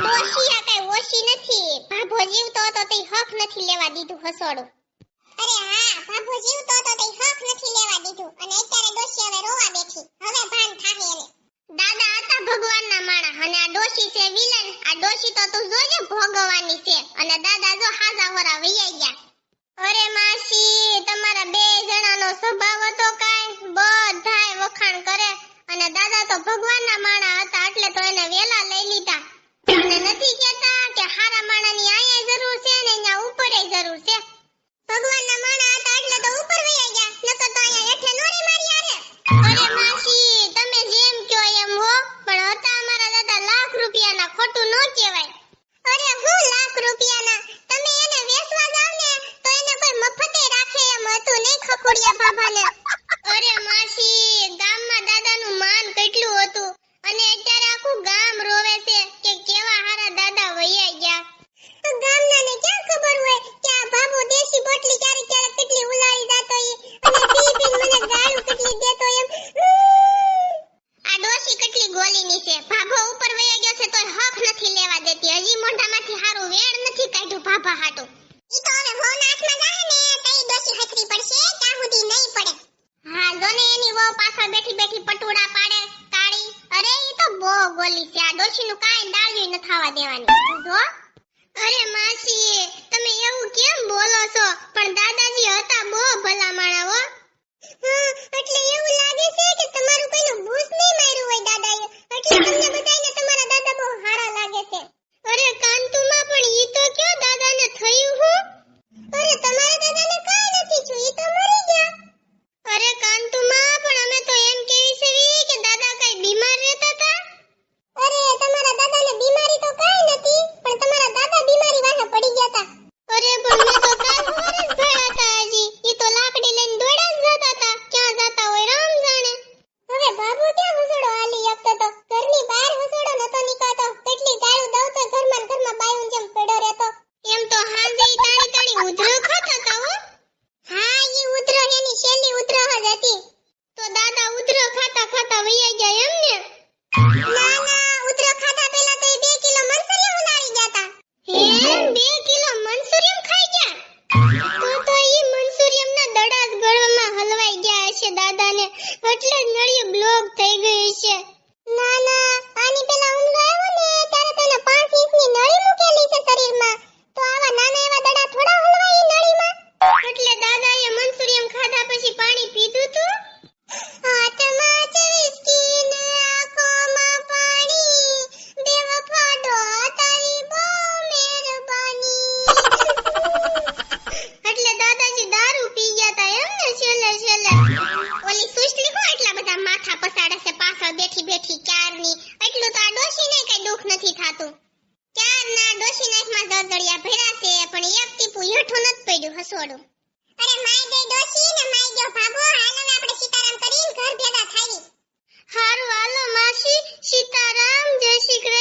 ઓછી આ ઓછી નથી. ભાભો જીવતો તો તે હક નથી લેવા દીધું હસોડું. અરે હા, ભાભો જીવતો તો તે હક નથી લેવા દીધું. અને અત્યારે ડોશી હવે રોવા બેઠી. હવે ભાન થાહે એને. દાદા હતા ભગવાનના માણા. અને આ ડોશી છે વિલન. આ ડોશી તો તું જોજે ભોગવવાની છે. અને દાદા જો હાજા હોરા વૈયા ગયા. અરે માસી, તમારા બે જણાનો સ્વભાવ હતો કાય બધાય વખાણ કરે. અને દાદા તો ભગવાન અરે માસી બોલી છે. આ ડોશીનું કાંઈ ડાળ્યું ન થવા દેવાની. અરે માસી, તમે એવું કેમ બોલો છો? પણ દાદાજી હતા ને એટલે નળિયું બ્લોક થઈ ગયું છે ના ના બેઠી બેઠી ક્યારની એટલું તો આ ડોશીને કઈ દુખ નથી થાતું. ક્યારના ડોશી નાખમાં દરદડિયા ભર્યા છે, પણ એક ટીપુ હેઠું નથી પડ્યું હસોડું. અરે માય ગઈ ડોશી ને માય ગયો ભાભો હાલ હવે આપણે સીતારામ કરીને ઘર ભેગા થાવી. હારું, હાલો માસી. સીતારામ, જય શ્રી કૃષ્ણ.